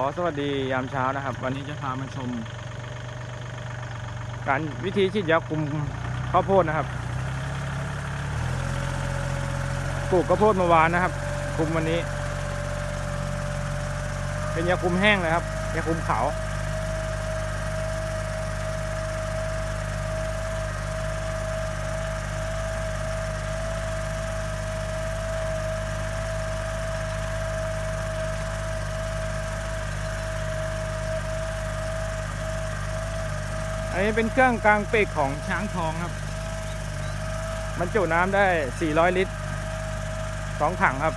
อสวัสดียามเช้านะครับ วันนี้จะพามาชม การวิธีฉีดยาคุมข้าวโพดนะครับปลูกข้าวโพดเมื่อวานนะครับ คุมวันนี้ เป็นยาคุมแห้งเลยครับยาคุมขาว อันนี้เป็นเครื่องกลางปีกของช้างทองครับบรรจุน้ำได้ 400 ลิตรสองถังครับ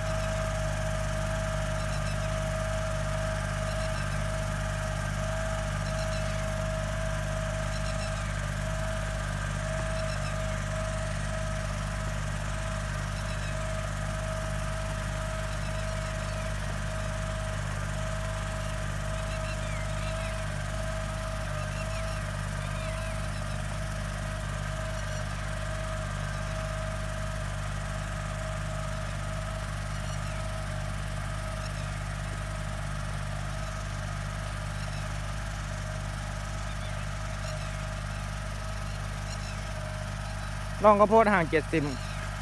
ร่องข้าวโพดห่าง70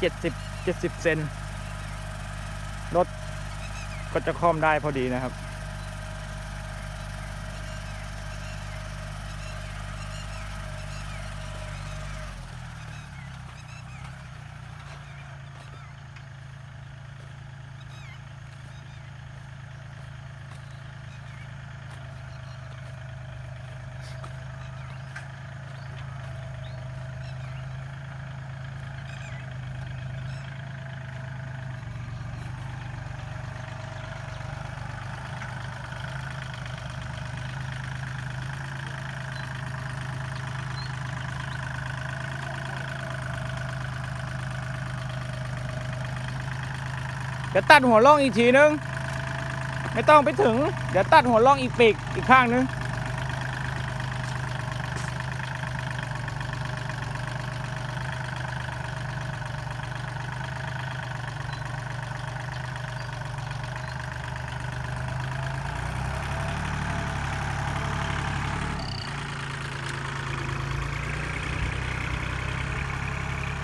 70 70เซนรถก็จะคล่อมได้พอดีนะครับ ดี๋ยวตัดหัวร่องอีกทีนึง ไม่ต้องไปถึง เดี๋ยวตัดหัวร่องอีกปีกอีกข้างนึง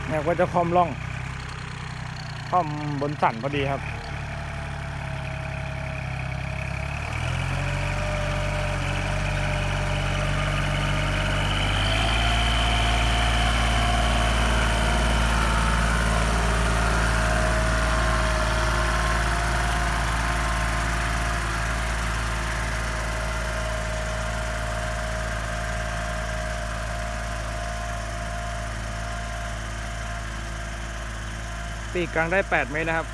เนี่ยก็จะคอมร่อง คอมบนสันพอดีครับ ปีกกลางได้ 8 เมตรนะครับ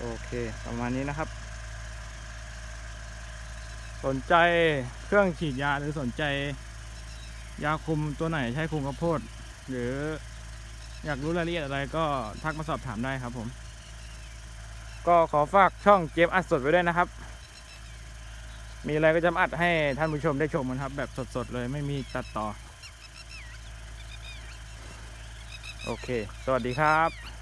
โอเค ประมาณนี้นะครับ สนใจเครื่องฉีดยาหรือสนใจ ยาคุมตัวไหนใช้คุมข้าวโพด หรืออยากรู้รายละเอียดอะไรก็ทักมาสอบถามได้ครับผม ก็ขอฝากช่องเจมอัดสดไว้ด้วยนะครับ มีอะไรก็จะอัดให้ท่านผู้ชมได้ชมกันครับ แบบสดๆเลยไม่มีตัดต่อ โอเค สวัสดีครับ